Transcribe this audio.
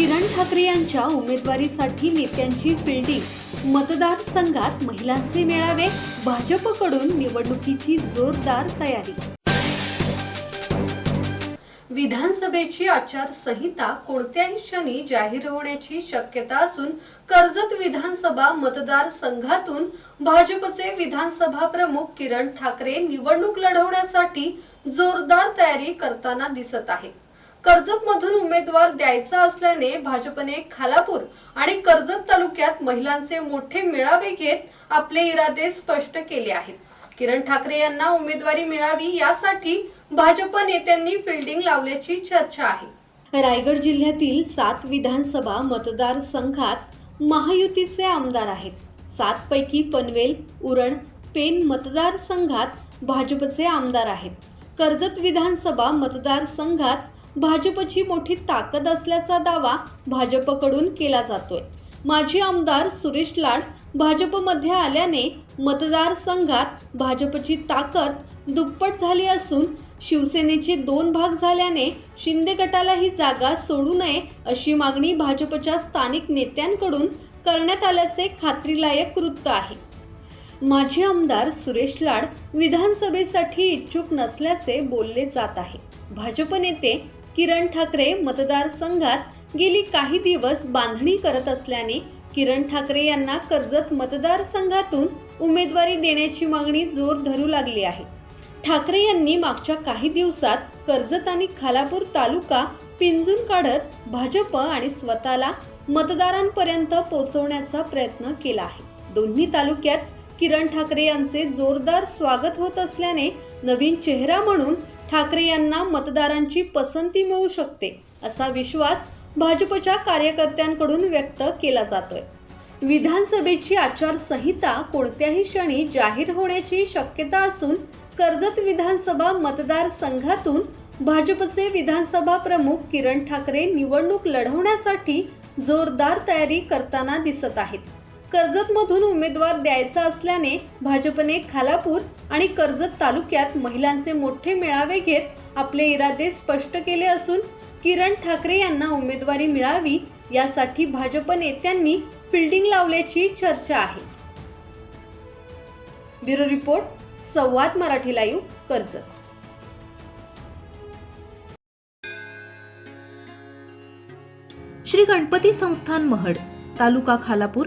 किरण ठाकरे यांच्या उमेदवारीसाठी नेत्यांची फिल्डिंग मतदारसंघात महिलांचे मेळावे भाजपकडून निवडणुकीची जोरदार तयारी. विधानसभेची आचारसंहिता कोणत्याही क्षणी जाहीर होण्याची शक्यता असून कर्जत विधानसभा मतदारसंघातून भाजपचे विधानसभा प्रमुख किरण ठाकरे निवडणूक लढवण्यासाठी जोरदार तयारी करताना दिसत आहेत कर्जत मधून उमेदवार द्यायचा असल्याने भाजपने खालापूर आणि कर्जत तालुक्यात महिलांचे मोठे मेळावे घेत आपले इरादे स्पष्ट केले आहेत. किरण ठाकरे यांना उमेदवारी मिळावी यासाठी भाजप नेत्यांनी फिल्डिंग लावल्याची चर्चा आहे. रायगड जिल्ह्यातील सात विधानसभा मतदारसंघात महायुतीचे आमदार आहेत. सात पैकी पनवेल उरण पेन मतदारसंघात भाजपचे आमदार आहेत. कर्जत विधानसभा मतदारसंघात भाजपची मोठी ताकद असल्याचा दावा भाजपकडून केला जातोय. माजी आमदार सुरेश लाड भाजपमध्ये आल्याने मतदारसंघात भाजपची ताकद दुप्पट झाली असून शिवसेनेचे दोन भाग झाल्याने शिंदे गटाला ही जागा सोडू नये अशी मागणी भाजपच्या स्थानिक नेत्यांकडून करण्यात आल्याचे खात्रीलायक वृत्त आहे. माजी आमदार सुरेश लाड विधानसभेसाठी इच्छुक नसल्याचे बोलले जात आहे. भाजप नेते किरण ठाकरे मतदारसंघात गेली काही दिवस बांधणी करत असल्याने किरण ठाकरे यांना कर्जत मतदारसंघातून उमेदवारी देण्याची मागणी जोर धरू लागली आहे. ठाकरे यांनी मागच्या काही दिवसात कर्जत आणि खालापूर तालुका पिंजून काढत भाजप आणि स्वतःला मतदारांपर्यंत पोहोचवण्याचा प्रयत्न केला आहे. दोन्ही तालुक्यात किरण ठाकरे यांचे जोरदार स्वागत होत असल्याने नवीन चेहरा म्हणून ठाकरे यांना मतदारांची पसंती मिळू शकते असा विश्वास भाजपच्या कार्यकर्त्यांकडून व्यक्त केला जातोय. विधानसभेची आचारसंहिता कोणत्याही क्षणी जाहीर होण्याची शक्यता असून कर्जत विधानसभा मतदारसंघातून भाजपचे विधानसभा प्रमुख किरण ठाकरे निवडणूक लढवण्यासाठी जोरदार तयारी करताना दिसत आहेत. कर्जतमधून उमेदवार द्यायचा असल्याने भाजपने खालापूर आणि कर्जत तालुक्यात महिलांचे मोठे मेळावे घेत आपले इरादे स्पष्ट केले असून किरण ठाकरे यांना उमेदवारी मिळावी यासाठी भाजप नेत्यांनी फिल्डिंग लावल्याची चर्चा आहे. Bureau report Samvad Marathi live Karjat. Shri Ganpati Sansthan Mahad taluka Khalapur